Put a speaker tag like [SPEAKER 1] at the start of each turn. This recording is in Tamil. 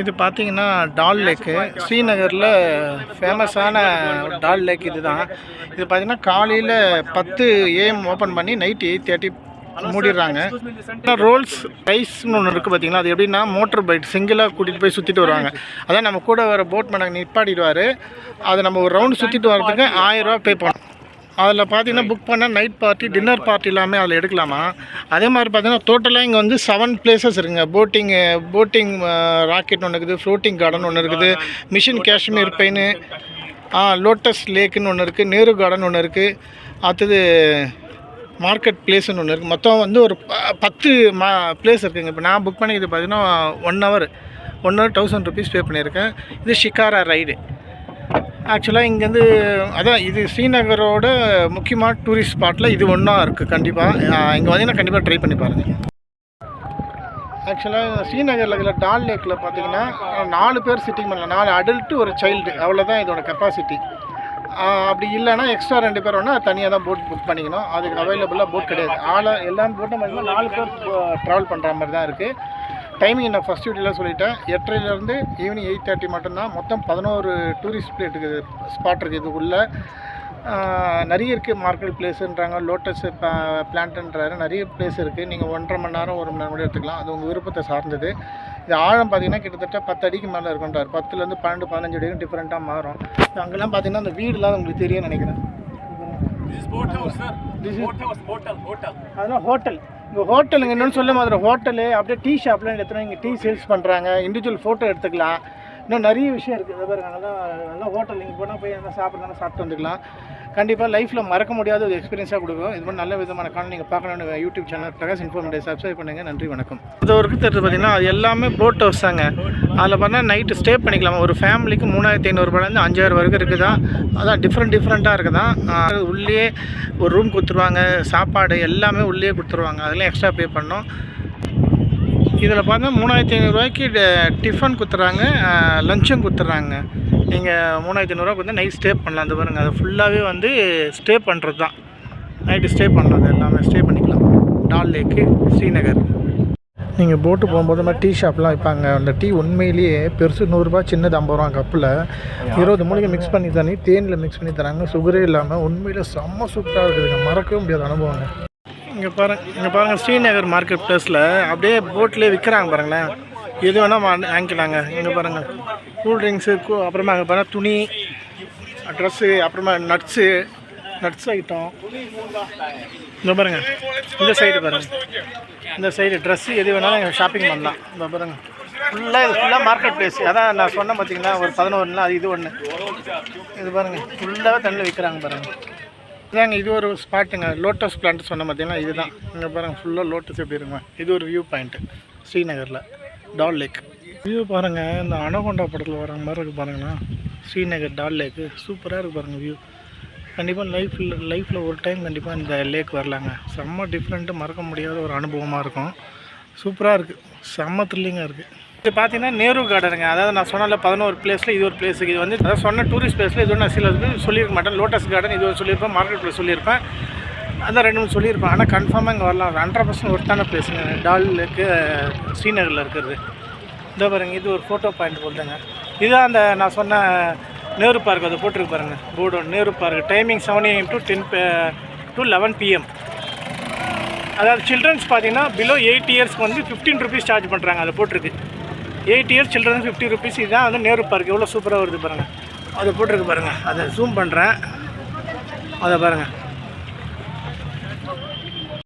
[SPEAKER 1] இது பார்த்தீங்கன்னா டால் லேக்கு. ஸ்ரீநகரில் ஃபேமஸான டால் லேக் இது தான் இது பார்த்தீங்கன்னா காலையில் பத்து ஏஎம் ஓப்பன் பண்ணி நைட் எயிட் தேர்ட்டி மூடிடுறாங்க. ரோல்ஸ் ரைஸ்னு ஒன்று இருக்குது பார்த்தீங்களா? அது எப்படின்னா மோட்டர் பைக் சிங்கிளாக கூட்டிகிட்டு போய் சுற்றிட்டு வருவாங்க. அதான் நம்ம கூட வர போட் மேடம் நிப்பாடிடுவார் அதை நம்ம ஒரு ரவுண்ட் சுற்றிட்டு வரதுக்கு ஆயிரரூவா பே பண்ணோம் அதில் பார்த்தீங்கன்னா புக் பண்ணால் நைட் பார்ட்டி டின்னர் பார்ட்டி எல்லாமே அதில் எடுக்கலாமா? அதே மாதிரி பார்த்தீங்கன்னா டோட்டலாக இங்கே வந்து செவன் பிளேசஸ் இருக்குங்க. போட்டிங்கு போட்டிங் ராக்கெட் ஒன்று இருக்குது ஃப்ளோட்டிங் கார்டன் ஒன்று இருக்குது மிஷின் காஷ்மீர் பெயின் லோட்டஸ் லேக்குன்னு ஒன்று இருக்குது நேரு கார்டன் ஒன்று இருக்குது அடுத்தது மார்க்கெட் பிளேஸ்னு ஒன்று இருக்குது மொத்தம் வந்து ஒரு பத்து மா பிளேஸ் இருக்குதுங்க இப்போ நான் புக் பண்ணிக்கிறது பார்த்தீங்கன்னா one hour one hour thousand rupees pay பண்ணியிருக்கேன். இது ஷிகாரா ரைடு ஆக்சுவலாக இங்கேருந்து அதான் இது ஸ்ரீநகரோட முக்கியமான டூரிஸ்ட் ஸ்பாட்டில் இது ஒன்றா இருக்குது கண்டிப்பாக இங்கே வந்தீங்கன்னா கண்டிப்பாக ட்ரை பண்ணி பாருங்கள் ஆக்சுவலாக ஸ்ரீநகரில் இருக்கிற டால் லேக்கில் பார்த்தீங்கன்னா நாலு பேர் சிட்டிங் பண்ணலாம். நாலு அடல்ட்டு ஒரு சைல்டு அவ்வளோதான் இதோட கெப்பாசிட்டி அப்படி இல்லைன்னா எக்ஸ்ட்ரா ரெண்டு பேர் வேணால் தனியாக தான் போட் புக் பண்ணிக்கணும். அதுக்கு அவைலபிளாக போட் கிடையாது. ஆளை எல்லா போட்டும் பார்த்தீங்கன்னா நாலு பேர் ட்ராவல் பண்ணுற மாதிரி தான் இருக்குது டைமிங் நான் ஃபஸ்ட் டியூட்டியில் சொல்லிட்டேன். எட்டரைலேருந்து ஈவினிங் எயிட் தேர்ட்டி மட்டும்தான். மொத்தம் பதினோரு டூரிஸ்ட் பிளேட் இருக்குது. ஸ்பாட் இருக்குது. இதுக்குள்ளே நிறைய இருக்குது மார்க்கெட் பிளேஸுன்றாங்க லோட்டஸ் பிளான்ட்ன்றாரு நிறைய பிளேஸ் இருக்குது நீங்கள் ஒன்றரை மணி நேரம் ஒரு மணி நேரம் கூட எடுத்துக்கலாம். அது உங்கள் விருப்பத்தை சார்ந்தது. இது ஆழம் பார்த்தீங்கன்னா கிட்டத்தட்ட பத்து அடிக்கு மேலே இருக்குன்றார் பத்துலேருந்து பன்னெண்டு பதினஞ்சு அடி வரைக்கும் டிஃப்ரெண்ட்டாக மாறும். அங்கெல்லாம் பார்த்தீங்கன்னா அந்த வீடுலாம் உங்களுக்கு தெரியும் நினைக்கிறேன். அதெல்லாம் ஹோட்டல் இங்கே ஹோட்டலுங்க இன்னொன்று சொல்ல மாதிரி ஹோட்டலு அப்படியே டீ ஷாப்லாம் எடுத்துனா இங்கே டீ சேல்ஸ் பண்ணுறாங்க இண்டிவிஜுவல் ஃபோட்டோ எடுத்துக்கலாம். இன்னும் நிறைய விஷயம் இருக்குது இதை பாருங்க நல்லா நல்லா ஹோட்டல். இங்கே போனால் போய் நல்லா சாப்பிட்றதுனா சாப்பிட்டு வந்துக்கலாம். கண்டிப்பாக லைஃப்பில் மறக்க முடியாத ஒரு எக்ஸ்பீரியன்ஸாக கொடுக்கும். இது மாதிரி நல்ல விதமான காரணம் நீங்கள் பார்க்கணும்னு YouTube channel Prakash informative subscribe பண்ணுங்கள் நன்றி வணக்கம். இது ஒரு இருக்குது பார்த்தீங்கன்னா அது எல்லாமே போட் ஹவுஸ் தாங்க. அதில் பார்த்தா நைட்டு ஸ்டே பண்ணிக்கலாம்? ஒரு ஃபேமிலிக்கு மூணாயிரத்தி ஐநூறுபாலேருந்து அஞ்சாயிரம் வரைக்கும் இருக்குதா? அதான் டிஃப்ரெண்ட் டிஃப்ரெண்ட்டாக இருக்குதான் உள்ளே ஒரு ரூம் கொடுத்துருவாங்க. சாப்பாடு எல்லாமே உள்ளே கொடுத்துருவாங்க. அதெல்லாம் எக்ஸ்ட்ரா பே பண்ணோம் இதில் பார்த்தா மூணாயிரத்தி ஐநூறுரூவாய்க்கு டிஃபன் கொடுத்துட்றாங்க லஞ்சும் கொடுத்துட்றாங்க நீங்கள் மூணாயிரத்தி ஐநூறுரூவா வந்து நைட் ஸ்டே பண்ணலாம். அந்த பாருங்கள் அது ஃபுல்லாகவே வந்து ஸ்டே பண்ணுறது தான் நைட்டு ஸ்டே பண்ணுறது எல்லாமே ஸ்டே பண்ணிக்கலாம். டால் லேக்கு ஸ்ரீநகர் நீங்கள் போட்டு போகும்போது மாதிரி டீ ஷாப்லாம் வைப்பாங்க. அந்த டீ உண்மையிலேயே பெருசு நூறுரூபா சின்னது ஐம்பது ரூபா கப்பில். இருபது மூலிகை மிக்ஸ் பண்ணி தண்ணி தேனில் மிக்ஸ் பண்ணி தராங்க. சுகரே இல்லாமல் உண்மையில் செம்ம சூப்பராக இருக்குதுங்க மறக்கவே முடியாத அனுபவங்க. இங்கே பாருங்க இங்கே பாருங்கள் ஸ்ரீநகர் மார்க்கெட் ப்ளேஸில் அப்படியே போட்லேயே விற்கிறாங்க பாருங்களேன். எது வேணால் வாங்கிக்கலாங்க. இங்கே பாருங்கள் கூல் ட்ரிங்க்ஸு அப்புறமா அங்கே பார்த்தா துணி ட்ரெஸ்ஸு அப்புறமா நட்ஸு நட்ஸ் ஐட்டம். இந்த பாருங்க. இந்த சைடு பாருங்க. இந்த சைடு ட்ரெஸ்ஸு எது வேணாலும் எங்கள் ஷாப்பிங் பண்ணலாம். இந்த பாருங்க. ஃபுல்லாக இது ஃபுல்லாக மார்க்கெட் பிளேஸ் அதான் நான் சொன்னேன் பார்த்தீங்கன்னா ஒரு பதினோருனா அது இது ஒன்று இது பாருங்க. ஃபுல்லாகவே தண்ணியில் விற்கிறாங்க பாருங்க. இதாங்க இது ஒரு ஸ்பாட்டுங்க லோட்டஸ் பிளான்ட் சொன்ன பார்த்தீங்கன்னா இதுதான். இங்கே பாருங்கள் ஃபுல்லாக லோட்டஸ் எப்படி இருக்குங்க இது ஒரு வியூ பாயிண்ட்டு ஸ்ரீநகரில். டால் லேக் வியூ பாருங்கள் இந்த அனகொண்டா படத்தில் வர மாதிரி இருக்குது பாருங்கண்ணா. ஸ்ரீநகர் டால் லேக்கு சூப்பராக இருக்குது பாருங்கள் வியூ கண்டிப்பாக லைஃப்பில் லைஃப்பில் ஒரு டைம் கண்டிப்பாக இந்த லேக் வரலாங்க. செம்ம டிஃப்ரெண்ட்டு மறக்க முடியாத ஒரு அனுபவமாக இருக்கும். சூப்பராக இருக்குது செம்ம த்ரில்லிங்காக இருக்குது இது பார்த்தீங்கன்னா நேரு கார்டனுங்க அதாவது நான் சொன்னால பதினோரு பிளேஸில் இது ஒரு பிளேஸுக்கு இது வந்து அதாவது சொன்ன டூரிஸ்ட் பிளேஸில் இது ஒன்று நான் சில இது சொல்லியிருக்க மாட்டேன். லோட்டஸ் கார்டன் இது ஒரு சொல்லியிருப்பேன். மார்க்கெட் பிளேஸ் சொல்லியிருப்பேன். அதான் ரெண்டு மூணு சொல்லியிருப்பேன். ஆனால் கன்ஃபார்மாக இங்கே வரலாம். ஹண்ட்ரட் பர்சன்ட் ஒர்த்தான பிளேஸுங்க டால் லேக்கு ஸ்ரீநகரில் இருக்கிறது. இதோ பாருங்க இது ஒரு ஃபோட்டோ பாயிண்ட் போட்டுங்க இதுதான் அந்த நான் சொன்ன நேரு பார்க் அதை போட்டிருக்கு பாருங்கள் board Nehru park timing seven AM to ten to eleven PM அதாவது சில்ட்ரன்ஸ் பார்த்தீங்கன்னா பிலோ எயிட் இயர்ஸ்க்கு வந்து ஃபிஃப்டீன் ருபீஸ் சார்ஜ் பண்ணுறாங்க அதை போட்டிருக்கு. Eight years children fifty rupees இதுதான் வந்து நேரு பார்க் எவ்வளோ சூப்பராக வருது பாருங்கள் அதை போட்டிருக்கு பாருங்கள் அதை ஜூம் பண்ணுறேன் அதை பாருங்கள்